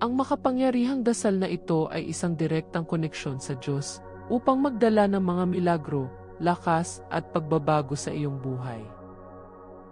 Ang makapangyarihang dasal na ito ay isang direktang koneksyon sa Diyos upang magdala ng mga milagro, lakas at pagbabago sa iyong buhay.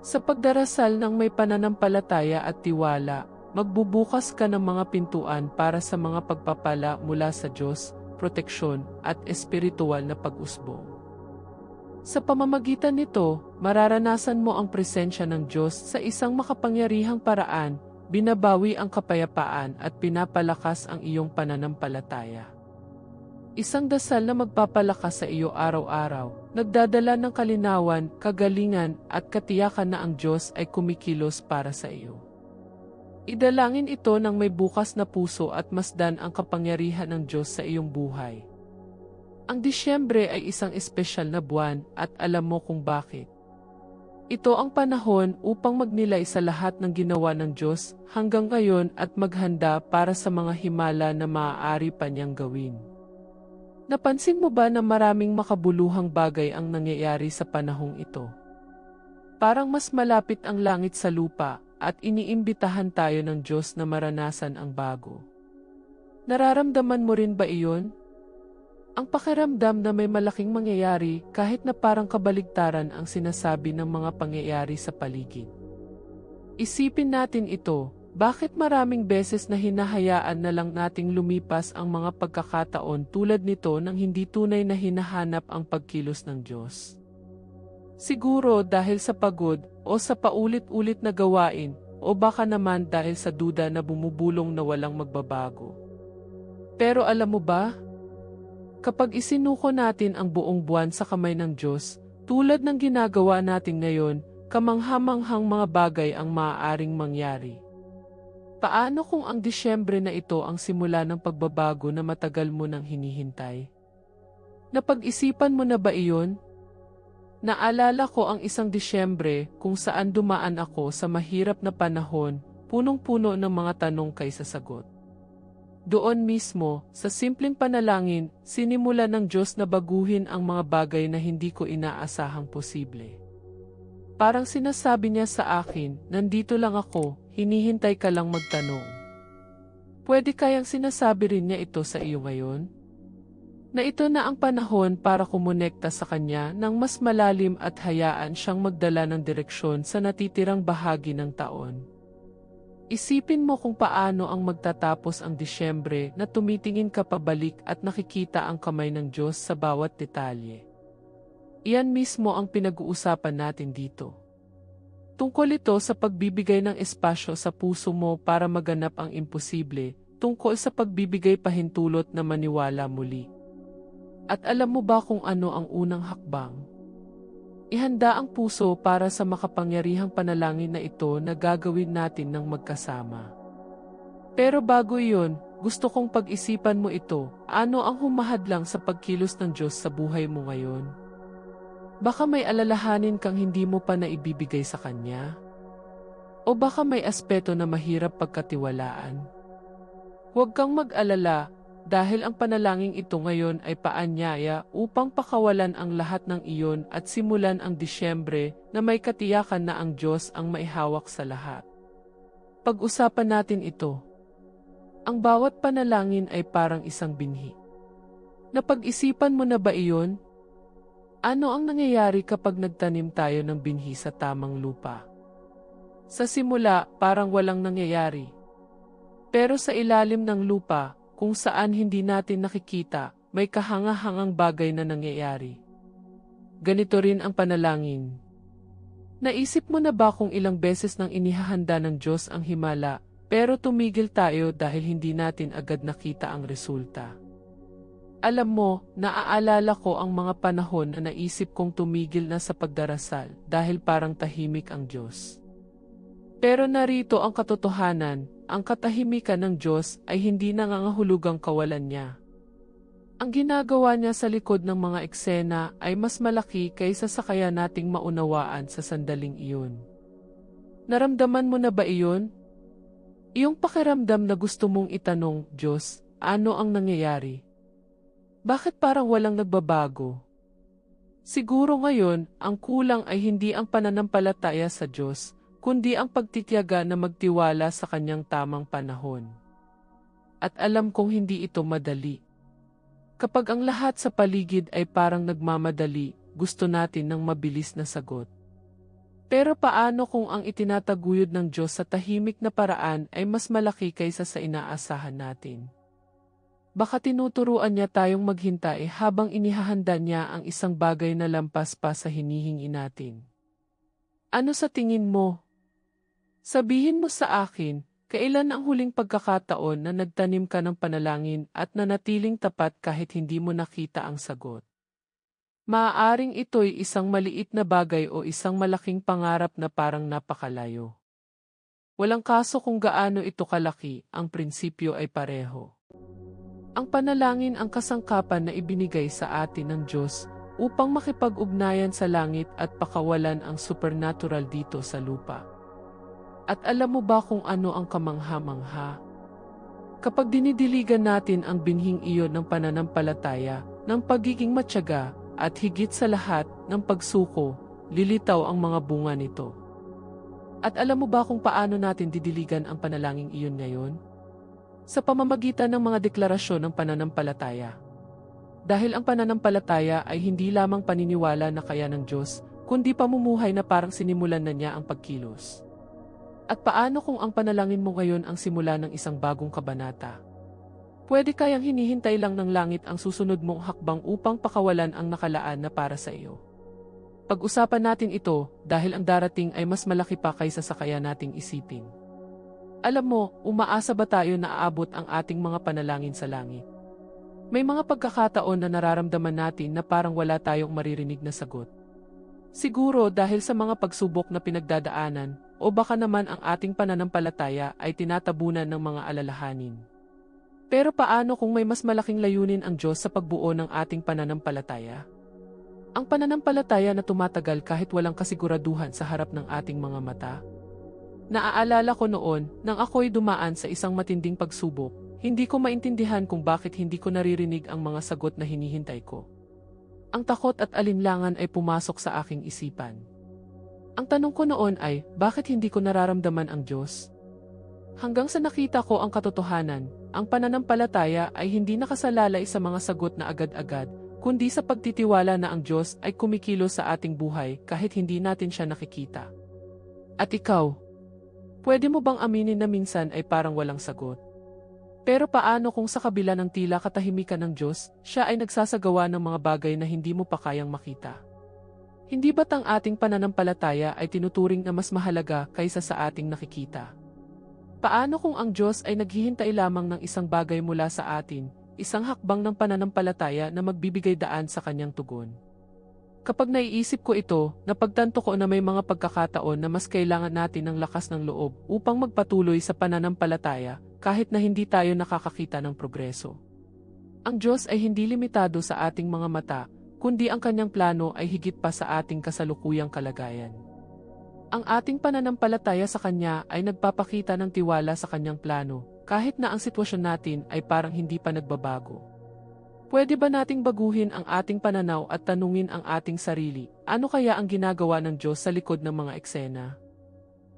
Sa pagdarasal ng may pananampalataya at tiwala, magbubukas ka ng mga pintuan para sa mga pagpapala mula sa Diyos, proteksyon at espiritual na pag-usbong. Sa pamamagitan nito, mararanasan mo ang presensya ng Diyos sa isang makapangyarihang paraan, binabawi ang kapayapaan at pinapalakas ang iyong pananampalataya. Isang dasal na magpapalakas sa iyo araw-araw, nagdadala ng kalinawan, kagalingan at katiyakan na ang Diyos ay kumikilos para sa iyo. Idalangin ito ng may bukas na puso at masdan ang kapangyarihan ng Diyos sa iyong buhay. Ang Disyembre ay isang espesyal na buwan at alam mo kung bakit. Ito ang panahon upang magnilay sa lahat ng ginawa ng Diyos hanggang ngayon at maghanda para sa mga himala na maaari pa niyang gawin. Napansin mo ba na maraming makabuluhang bagay ang nangyayari sa panahong ito? Parang mas malapit ang langit sa lupa at iniimbitahan tayo ng Diyos na maranasan ang bago. Nararamdaman mo rin ba iyon? Ang pakiramdam na may malaking mangyayari kahit na parang kabaligtaran ang sinasabi ng mga pangyayari sa paligid. Isipin natin ito, bakit maraming beses na hinahayaan na lang nating lumipas ang mga pagkakataon tulad nito nang hindi tunay na hinahanap ang pagkilos ng Diyos? Siguro dahil sa pagod o sa paulit-ulit na gawain o baka naman dahil sa duda na bumubulong na walang magbabago. Pero alam mo ba? Kapag isinuko natin ang buong buwan sa kamay ng Diyos, tulad ng ginagawa natin ngayon, kamanghamanghang mga bagay ang maaaring mangyari. Paano kung ang Disyembre na ito ang simula ng pagbabago na matagal mo nang hinihintay? Napag-isipan mo na ba iyon? Naalala ko ang isang Disyembre kung saan dumaan ako sa mahirap na panahon, punong-puno ng mga tanong kaysa sagot. Doon mismo, sa simpleng panalangin, sinimula ng Diyos na baguhin ang mga bagay na hindi ko inaasahang posible. Parang sinasabi niya sa akin, nandito lang ako, hinihintay ka lang magtanong. Pwede kayang sinasabi rin niya ito sa iyo ngayon? Na ito na ang panahon para kumonekta sa kanya ng mas malalim at hayaan siyang magdala ng direksyon sa natitirang bahagi ng taon. Isipin mo kung paano ang magtatapos ang Disyembre na tumitingin ka pabalik at nakikita ang kamay ng Diyos sa bawat detalye. Iyan mismo ang pinag-uusapan natin dito. Tungkol ito sa pagbibigay ng espasyo sa puso mo para maganap ang imposible, tungkol sa pagbibigay pahintulot na maniwala muli. At alam mo ba kung ano ang unang hakbang? Ihanda ang puso para sa makapangyarihang panalangin na ito na gagawin natin ng magkasama. Pero bago iyon, gusto kong pag-isipan mo ito, ano ang humahadlang sa pagkilos ng Diyos sa buhay mo ngayon? Baka may alalahanin kang hindi mo pa naibibigay sa kanya? O baka may aspeto na mahirap pagkatiwalaan? Huwag kang mag-alala dahil ang panalangin ito ngayon ay paanyaya upang pakawalan ang lahat ng iyon at simulan ang Disyembre na may katiyakan na ang Diyos ang maihawak sa lahat. Pag-usapan natin ito. Ang bawat panalangin ay parang isang binhi. Napag-isipan mo na ba iyon ano ang nangyayari kapag nagtanim tayo ng binhi sa tamang lupa? Sa simula, parang walang nangyayari. Pero sa ilalim ng lupa, kung saan hindi natin nakikita, may kahangahangang bagay na nangyayari. Ganito rin ang panalangin. Naisip mo na ba kung ilang beses nang inihahanda ng Diyos ang himala, pero tumigil tayo dahil hindi natin agad nakita ang resulta? Alam mo, naaalala ko ang mga panahon na naisip kong tumigil na sa pagdarasal dahil parang tahimik ang Diyos. Pero narito ang katotohanan, ang katahimikan ng Diyos ay hindi nangangahulugang kawalan niya. Ang ginagawa niya sa likod ng mga eksena ay mas malaki kaysa sa kaya nating maunawaan sa sandaling iyon. Naramdaman mo na ba iyon? Iyong pakiramdam na gusto mong itanong, Diyos, ano ang nangyayari? Bakit parang walang nagbabago? Siguro ngayon, ang kulang ay hindi ang pananampalataya sa Diyos, kundi ang pagtityaga na magtiwala sa kanyang tamang panahon. at alam kong hindi ito madali. Kapag ang lahat sa paligid ay parang nagmamadali, gusto natin ng mabilis na sagot. Pero paano kung ang itinataguyod ng Diyos sa tahimik na paraan ay mas malaki kaysa sa inaasahan natin? Baka tinuturuan niya tayong maghintay habang inihahanda niya ang isang bagay na lampas pa sa hinihingi natin. Ano sa tingin mo? Sabihin mo sa akin, kailan ang huling pagkakataon na nagtanim ka ng panalangin at nanatiling tapat kahit hindi mo nakita ang sagot? Maaaring ito'y isang maliit na bagay o isang malaking pangarap na parang napakalayo. Walang kaso kung gaano ito kalaki, ang prinsipyo ay pareho. Ang panalangin ang kasangkapan na ibinigay sa atin ng Diyos upang makipag-ugnayan sa langit at pakawalan ang supernatural dito sa lupa. At alam mo ba kung ano ang kamangha-mangha? Kapag dinidiligan natin ang binhing iyon ng pananampalataya, ng pagiging matyaga, at higit sa lahat, ng pagsuko, lilitaw ang mga bunga nito. At alam mo ba kung paano natin didiligan ang panalangin iyon ngayon? Sa pamamagitan ng mga deklarasyon ng pananampalataya. Dahil ang pananampalataya ay hindi lamang paniniwala na kaya ng Diyos, kundi pamumuhay na parang sinimulan na niya ang pagkilos. At paano kung ang panalangin mo ngayon ang simula ng isang bagong kabanata? Pwede kayang hinihintay lang ng langit ang susunod mong hakbang upang pakawalan ang nakalaan na para sa iyo. Pag-usapan natin ito dahil ang darating ay mas malaki pa kaysa sa kaya nating isipin. Alam mo, umaasa ba tayo na aabot ang ating mga panalangin sa langit? May mga pagkakataon na nararamdaman natin na parang wala tayong maririnig na sagot. Siguro dahil sa mga pagsubok na pinagdadaanan o baka naman ang ating pananampalataya ay tinatabunan ng mga alalahanin. Pero paano kung may mas malaking layunin ang Diyos sa pagbuo ng ating pananampalataya? Ang pananampalataya na tumatagal kahit walang kasiguraduhan sa harap ng ating mga mata. Naaalala ko noon, nang ako'y dumaan sa isang matinding pagsubok, hindi ko maintindihan kung bakit hindi ko naririnig ang mga sagot na hinihintay ko. Ang takot at alinlangan ay pumasok sa aking isipan. Ang tanong ko noon ay, bakit hindi ko nararamdaman ang Diyos? Hanggang sa nakita ko ang katotohanan, ang pananampalataya ay hindi nakasalalay sa mga sagot na agad-agad, kundi sa pagtitiwala na ang Diyos ay kumikilos sa ating buhay kahit hindi natin siya nakikita. At ikaw, pwede mo bang aminin na minsan ay parang walang sagot? Pero paano kung sa kabila ng tila katahimikan ng Diyos, siya ay nagsasagawa ng mga bagay na hindi mo pa kayang makita? Hindi ba't ang ating pananampalataya ay tinuturing na mas mahalaga kaysa sa ating nakikita? Paano kung ang Diyos ay naghihintay lamang ng isang bagay mula sa atin, isang hakbang ng pananampalataya na magbibigay daan sa kanyang tugon? Kapag naiisip ko ito, napagtanto ko na may mga pagkakataon na mas kailangan natin ng lakas ng loob upang magpatuloy sa pananampalataya kahit na hindi tayo nakakakita ng progreso. Ang Diyos ay hindi limitado sa ating mga mata, kundi ang kanyang plano ay higit pa sa ating kasalukuyang kalagayan. Ang ating pananampalataya sa Kanya ay nagpapakita ng tiwala sa Kanyang plano, kahit na ang sitwasyon natin ay parang hindi pa nagbabago. Pwede ba nating baguhin ang ating pananaw at tanungin ang ating sarili, ano kaya ang ginagawa ng Diyos sa likod ng mga eksena?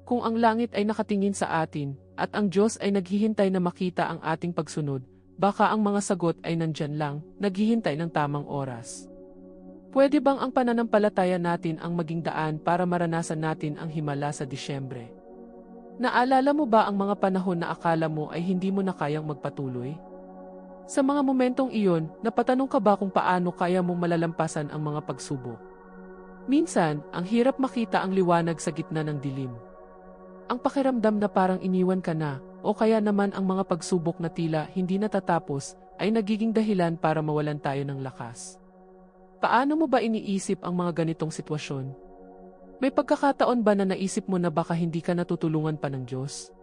Kung ang langit ay nakatingin sa atin, at ang Diyos ay naghihintay na makita ang ating pagsunod, baka ang mga sagot ay nandyan lang, naghihintay ng tamang oras. Pwede bang ang pananampalataya natin ang maging daan para maranasan natin ang himala sa Disyembre? Naalala mo ba ang mga panahon na akala mo ay hindi mo na kayang magpatuloy? Sa mga momentong iyon, napatanong ka ba kung paano kaya mong malalampasan ang mga pagsubok? Minsan, ang hirap makita ang liwanag sa gitna ng dilim. Ang pakiramdam na parang iniwan ka na, o kaya naman ang mga pagsubok na tila hindi natatapos, ay nagiging dahilan para mawalan tayo ng lakas. Paano mo ba iniisip ang mga ganitong sitwasyon? May pagkakataon ba na naisip mo na baka hindi ka natutulungan pa ng Diyos?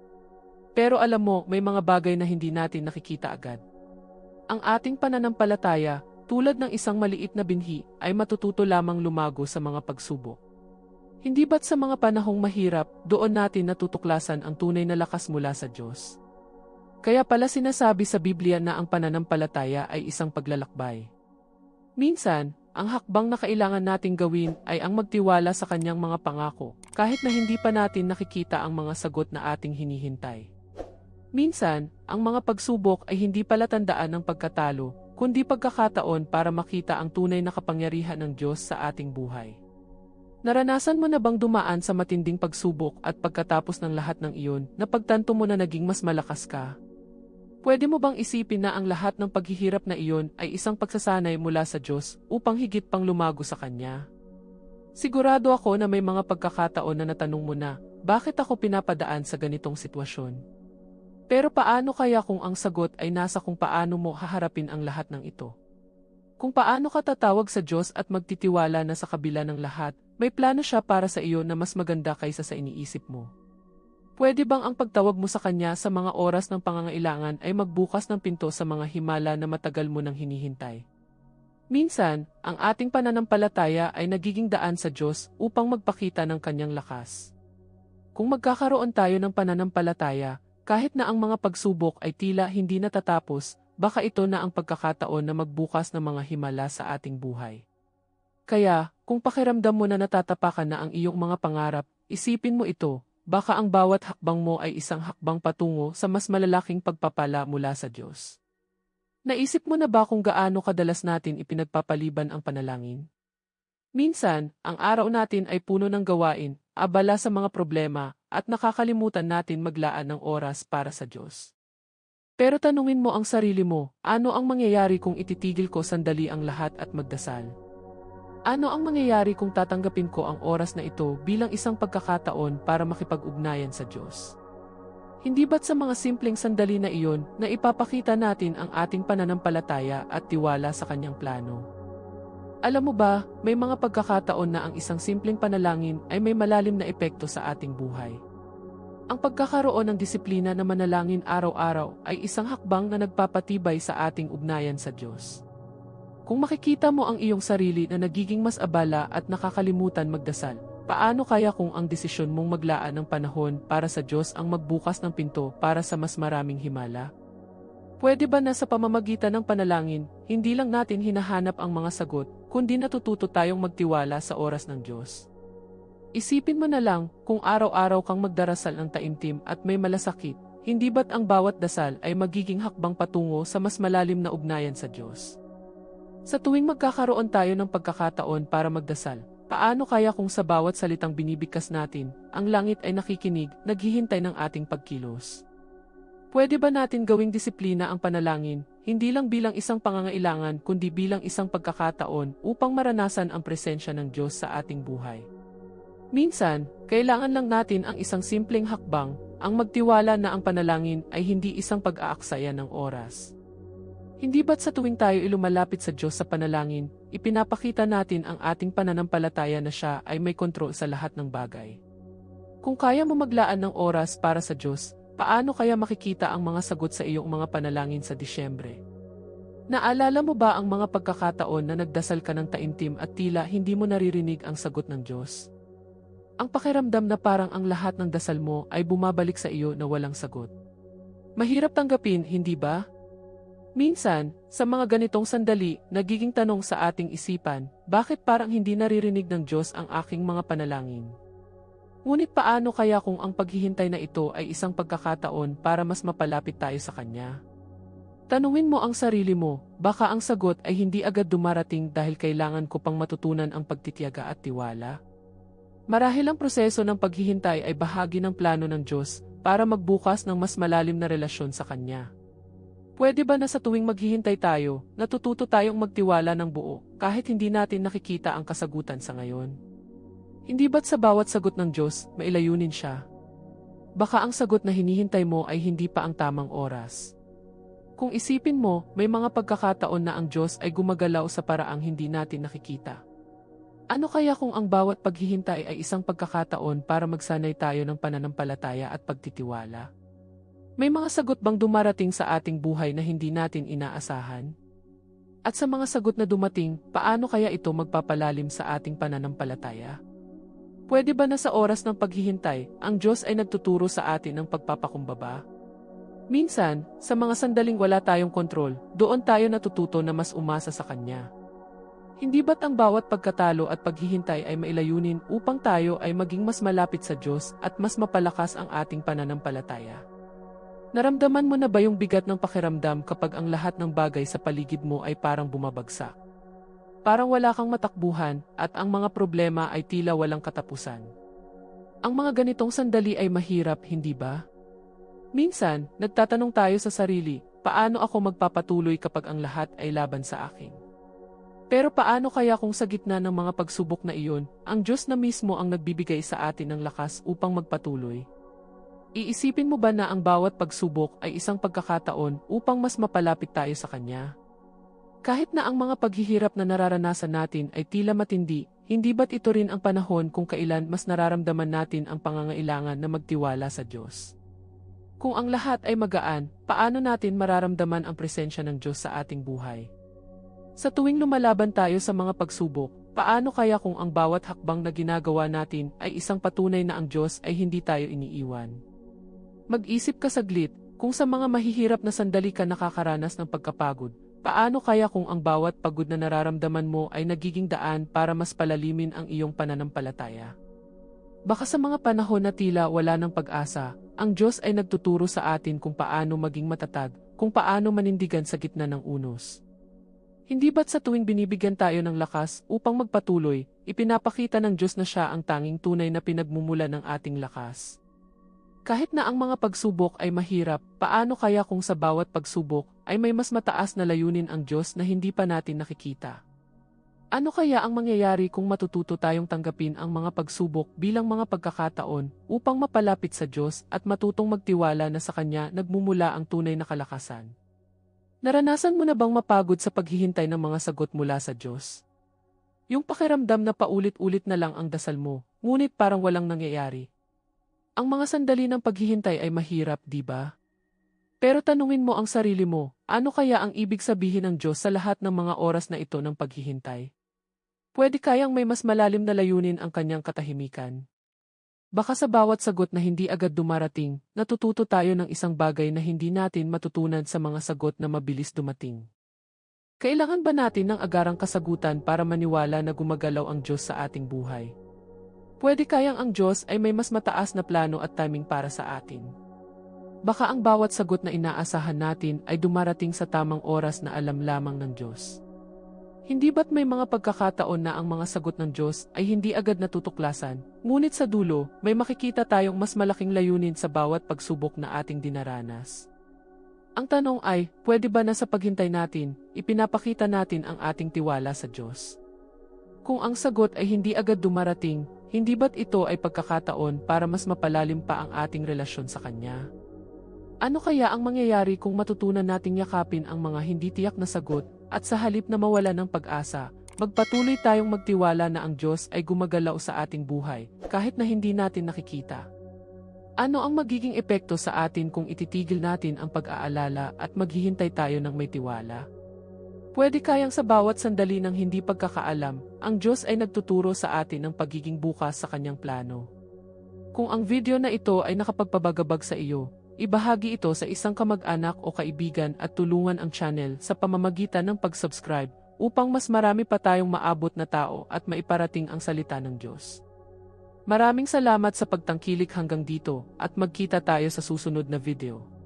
Pero alam mo, may mga bagay na hindi natin nakikita agad. Ang ating pananampalataya, tulad ng isang maliit na binhi, ay matututo lamang lumago sa mga pagsubok. Hindi ba't sa mga panahong mahirap, doon natin natutuklasan ang tunay na lakas mula sa Diyos? Kaya pala sinasabi sa Biblia na ang pananampalataya ay isang paglalakbay. Minsan, ang hakbang na kailangan nating gawin ay ang magtiwala sa kanyang mga pangako, kahit na hindi pa natin nakikita ang mga sagot na ating hinihintay. Minsan, ang mga pagsubok ay hindi pala tandaan ng pagkatalo, kundi pagkakataon para makita ang tunay na kapangyarihan ng Diyos sa ating buhay. Naranasan mo na bang dumaan sa matinding pagsubok at pagkatapos ng lahat ng iyon, napagtanto mo na naging mas malakas ka? Pwede mo bang isipin na ang lahat ng paghihirap na iyon ay isang pagsasanay mula sa Diyos upang higit pang lumago sa Kanya? Sigurado ako na may mga pagkakataon na natanong mo na, bakit ako pinapadaan sa ganitong sitwasyon? Pero paano kaya kung ang sagot ay nasa kung paano mo haharapin ang lahat ng ito? Kung paano ka tatawag sa Diyos at magtitiwala na sa kabila ng lahat, may plano siya para sa iyo na mas maganda kaysa sa iniisip mo. Pwede bang ang pagtawag mo sa Kanya sa mga oras ng pangangailangan ay magbukas ng pinto sa mga himala na matagal mo nang hinihintay? Minsan, ang ating pananampalataya ay nagiging daan sa Diyos upang magpakita ng Kanyang lakas. Kung magkakaroon tayo ng pananampalataya, kahit na ang mga pagsubok ay tila hindi natatapos, baka ito na ang pagkakataon na magbukas ng mga himala sa ating buhay. Kaya, kung pakiramdam mo na natatapakan na ang iyong mga pangarap, isipin mo ito, baka ang bawat hakbang mo ay isang hakbang patungo sa mas malalaking pagpapala mula sa Diyos. Naisip mo na ba kung gaano kadalas natin ipinagpapaliban ang panalangin? Minsan, ang araw natin ay puno ng gawain, abala sa mga problema, at nakakalimutan natin maglaan ng oras para sa Diyos. Pero tanungin mo ang sarili mo, ano ang mangyayari kung ititigil ko sandali ang lahat at magdasal? Ano ang mangyayari kung tatanggapin ko ang oras na ito bilang isang pagkakataon para makipag-ugnayan sa Diyos? Hindi ba't sa mga simpleng sandali na iyon na ipapakita natin ang ating pananampalataya at tiwala sa kanyang plano? Alam mo ba, may mga pagkakataon na ang isang simpleng panalangin ay may malalim na epekto sa ating buhay. Ang pagkakaroon ng disiplina na manalangin araw-araw ay isang hakbang na nagpapatibay sa ating ugnayan sa Diyos. Kung makikita mo ang iyong sarili na nagiging mas abala at nakakalimutan magdasal, paano kaya kung ang desisyon mong maglaan ng panahon para sa Diyos ang magbukas ng pinto para sa mas maraming himala? Pwede ba na sa pamamagitan ng panalangin, hindi lang natin hinahanap ang mga sagot, kundi natututo tayong magtiwala sa oras ng Diyos? Isipin mo na lang, kung araw-araw kang magdarasal ng taimtim at may malasakit, hindi ba't ang bawat dasal ay magiging hakbang patungo sa mas malalim na ugnayan sa Diyos? Sa tuwing magkakaroon tayo ng pagkakataon para magdasal, paano kaya kung sa bawat salitang binibigkas natin, ang langit ay nakikinig, naghihintay ng ating pagkilos? Pwede ba natin gawing disiplina ang panalangin, hindi lang bilang isang pangangailangan kundi bilang isang pagkakataon upang maranasan ang presensya ng Diyos sa ating buhay? Minsan, kailangan lang natin ang isang simpleng hakbang, ang magtiwala na ang panalangin ay hindi isang pag-aaksaya ng oras. Hindi ba't sa tuwing tayo ilumalapit sa Diyos sa panalangin, ipinapakita natin ang ating pananampalataya na siya ay may kontrol sa lahat ng bagay? Kung kaya mo maglaan ng oras para sa Diyos, Paano kaya makikita ang mga sagot sa iyong mga panalangin sa Disyembre? Naalala mo ba ang mga pagkakataon na nagdasal ka ng taimtim at tila hindi mo naririnig ang sagot ng Diyos? Ang pakiramdam na parang ang lahat ng dasal mo ay bumabalik sa iyo na walang sagot. Mahirap tanggapin, hindi ba? Minsan, sa mga ganitong sandali, nagiging tanong sa ating isipan, bakit parang hindi naririnig ng Diyos ang aking mga panalangin? Ngunit paano kaya kung ang paghihintay na ito ay isang pagkakataon para mas mapalapit tayo sa Kanya? Tanungin mo ang sarili mo, baka ang sagot ay hindi agad dumarating dahil kailangan ko pang matutunan ang pagtitiyaga at tiwala. Marahil ang proseso ng paghihintay ay bahagi ng plano ng Diyos para magbukas ng mas malalim na relasyon sa Kanya. Pwede ba na sa tuwing maghihintay tayo, natututo tayong magtiwala ng buo kahit hindi natin nakikita ang kasagutan sa ngayon? Hindi ba't sa bawat sagot ng Diyos, mailayunin siya? Baka ang sagot na hinihintay mo ay hindi pa ang tamang oras. Kung isipin mo, may mga pagkakataon na ang Diyos ay gumagalaw sa paraang hindi natin nakikita. Ano kaya kung ang bawat paghihintay ay isang pagkakataon para magsanay tayo ng pananampalataya at pagtitiwala? May mga sagot bang dumarating sa ating buhay na hindi natin inaasahan? At sa mga sagot na dumating, paano kaya ito magpapalalim sa ating pananampalataya? Pwede ba na sa oras ng paghihintay, ang Diyos ay nagtuturo sa atin ng pagpapakumbaba? Minsan, sa mga sandaling wala tayong kontrol, doon tayo natututo na mas umasa sa Kanya. Hindi ba't ang bawat pagkatalo at paghihintay ay mailayunin upang tayo ay maging mas malapit sa Diyos at mas mapalakas ang ating pananampalataya? Naramdaman mo na ba yung bigat ng pakiramdam kapag ang lahat ng bagay sa paligid mo ay parang bumabagsak? Parang wala kang matakbuhan at ang mga problema ay tila walang katapusan. Ang mga ganitong sandali ay mahirap, hindi ba? Minsan, nagtatanong tayo sa sarili, paano ako magpapatuloy kapag ang lahat ay laban sa akin? Pero paano kaya kung sa gitna ng mga pagsubok na iyon, ang Diyos na mismo ang nagbibigay sa atin ng lakas upang magpatuloy? Iisipin mo ba na ang bawat pagsubok ay isang pagkakataon upang mas mapalapit tayo sa Kanya? Kahit na ang mga paghihirap na nararanasan natin ay tila matindi, hindi ba't ito rin ang panahon kung kailan mas nararamdaman natin ang pangangailangan na magtiwala sa Diyos? Kung ang lahat ay magaan, paano natin mararamdaman ang presensya ng Diyos sa ating buhay? Sa tuwing lumalaban tayo sa mga pagsubok, paano kaya kung ang bawat hakbang na ginagawa natin ay isang patunay na ang Diyos ay hindi tayo iniiwan? Mag-isip ka saglit, kung sa mga mahihirap na sandali ka nakakaranas ng pagkapagod, paano kaya kung ang bawat pagod na nararamdaman mo ay nagiging daan para mas palalimin ang iyong pananampalataya? Baka sa mga panahon na tila wala ng pag-asa, ang Diyos ay nagtuturo sa atin kung paano maging matatag, kung paano manindigan sa gitna ng unos. Hindi ba't sa tuwing binibigyan tayo ng lakas upang magpatuloy, ipinapakita ng Diyos na siya ang tanging tunay na pinagmumula ng ating lakas? Kahit na ang mga pagsubok ay mahirap, paano kaya kung sa bawat pagsubok ay may mas mataas na layunin ang Diyos na hindi pa natin nakikita? Ano kaya ang mangyayari kung matututo tayong tanggapin ang mga pagsubok bilang mga pagkakataon upang mapalapit sa Diyos at matutong magtiwala na sa Kanya nagmumula ang tunay na kalakasan? Naranasan mo na bang mapagod sa paghihintay ng mga sagot mula sa Diyos? Yung pakiramdam na paulit-ulit na lang ang dasal mo, ngunit parang walang nangyayari. Ang mga sandali ng paghihintay ay mahirap, di ba? Pero tanungin mo ang sarili mo, ano kaya ang ibig sabihin ng Diyos sa lahat ng mga oras na ito ng paghihintay? Pwede kayang may mas malalim na layunin ang kanyang katahimikan. Baka sa bawat sagot na hindi agad dumarating, natututo tayo ng isang bagay na hindi natin matutunan sa mga sagot na mabilis dumating. Kailangan ba natin ng agarang kasagutan para maniwala na gumagalaw ang Diyos sa ating buhay? Pwede kayang ang Diyos ay may mas mataas na plano at timing para sa atin. Baka ang bawat sagot na inaasahan natin ay dumarating sa tamang oras na alam lamang ng Diyos. Hindi ba't may mga pagkakataon na ang mga sagot ng Diyos ay hindi agad natutuklasan, ngunit sa dulo, may makikita tayong mas malaking layunin sa bawat pagsubok na ating dinaranas. Ang tanong ay, pwede ba na sa paghintay natin, ipinapakita natin ang ating tiwala sa Diyos? Kung ang sagot ay hindi agad dumarating, hindi ba't ito ay pagkakataon para mas mapalalim pa ang ating relasyon sa Kanya? Ano kaya ang mangyayari kung matutunan nating yakapin ang mga hindi tiyak na sagot at sa halip na mawala ng pag-asa, magpatuloy tayong magtiwala na ang Diyos ay gumagalaw sa ating buhay, kahit na hindi natin nakikita. Ano ang magiging epekto sa atin kung ititigil natin ang pag-aalala at maghihintay tayo ng may tiwala? Pwede kayang sa bawat sandali ng hindi pagkakaalam, ang Diyos ay nagtuturo sa atin ng pagiging bukas sa kanyang plano. Kung ang video na ito ay nakapagpabagabag sa iyo, Ibahagi ito sa isang kamag-anak o kaibigan at tulungan ang channel sa pamamagitan ng pag-subscribe upang mas marami pa tayong maabot na tao at maiparating ang salita ng Diyos. Maraming salamat sa pagtangkilik hanggang dito at magkita tayo sa susunod na video.